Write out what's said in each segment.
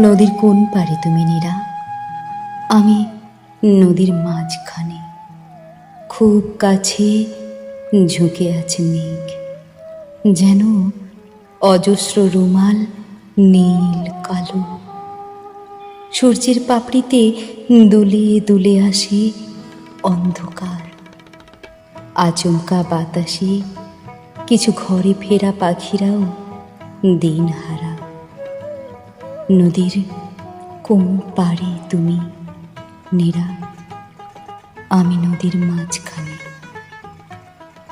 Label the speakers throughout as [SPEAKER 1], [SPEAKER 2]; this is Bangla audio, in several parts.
[SPEAKER 1] নদীর কোন পারে তুমি নীরা? আমি নদীর মাঝখানে। খুব কাছে ঝুঁকে আছে মেঘ। যেন অজস্র রুমাল, নীল কালো। সূর্যের পাপড়িতে দুলে দুলে আসে অন্ধকার। আচমকা বাতাসে কিছু ঘরে ফেরা পাখিরাও দিন হারা নদীর কোন পারে তুমি? নীরা, আমি নদীর মাঝখানে।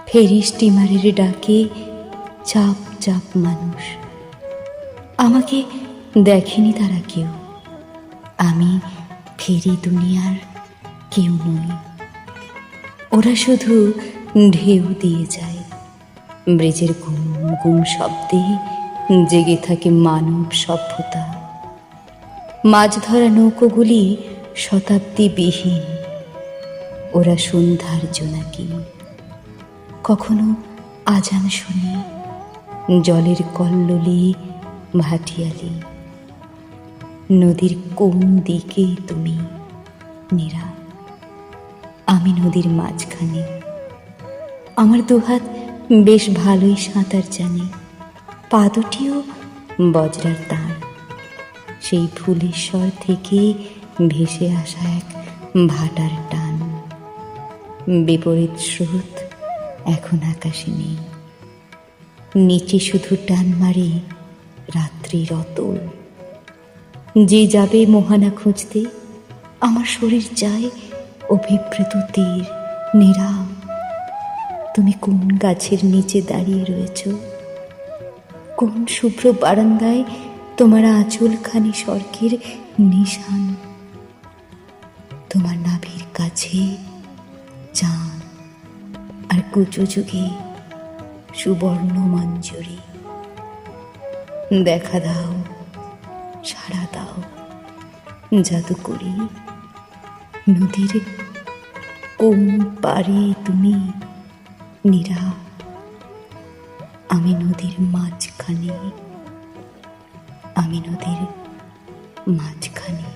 [SPEAKER 1] ফেরি স্টিমারের ডাকে চাপ চাপ মানুষ। আমাকে দেখেনি তারা কেউ। আমি ফেরি দুনিয়ার কেউ নই। ওরা শুধু ঢেউ দিয়ে যায়। ব্রিজের ঘুম ঘুম শব্দে জেগে থাকে মানব সভ্যতা। মাছ ধরা নৌকোগুলি শতাব্দীবিহীন। ওরা সন্ধ্যার জোনাকি। কখনো আজান শুনি, জলের কল্লোলে ভাটিয়ালি। নদীর কোন দিকে তুমি নীরা? আমি নদীর মাঝখানে। আমার দুহাত বেশ ভালোই সাঁতার জানে। পা দুটিও বজরার তার সেই ফুলেশ্বর থেকে ভেসে আসা এক ভাটার টান। বিপরীত স্রোত এখন আকাশে নেই। নিচে শুধু টান মারে রাত্রির অতল। যে যাবে মোহানা খুঁজতে, আমার শরীর যায় অভিপ্রেত তীর নিরাম। তুমি কোন গাছের নিচে দাঁড়িয়ে রয়েছ? কোন শুভ্র বারান্দায় তোমার আঁচলখানি স্বর্গের নিশান। তোমার নাভির কাছে চাঁদ আর কুচো যুগে সুবর্ণ মঞ্জুরি দেখা দাও, সাড়া দাও জাদু করি নদীর কোন পারে তুমি নীরা। আমি নদীর মাঝখানে の出る間近に。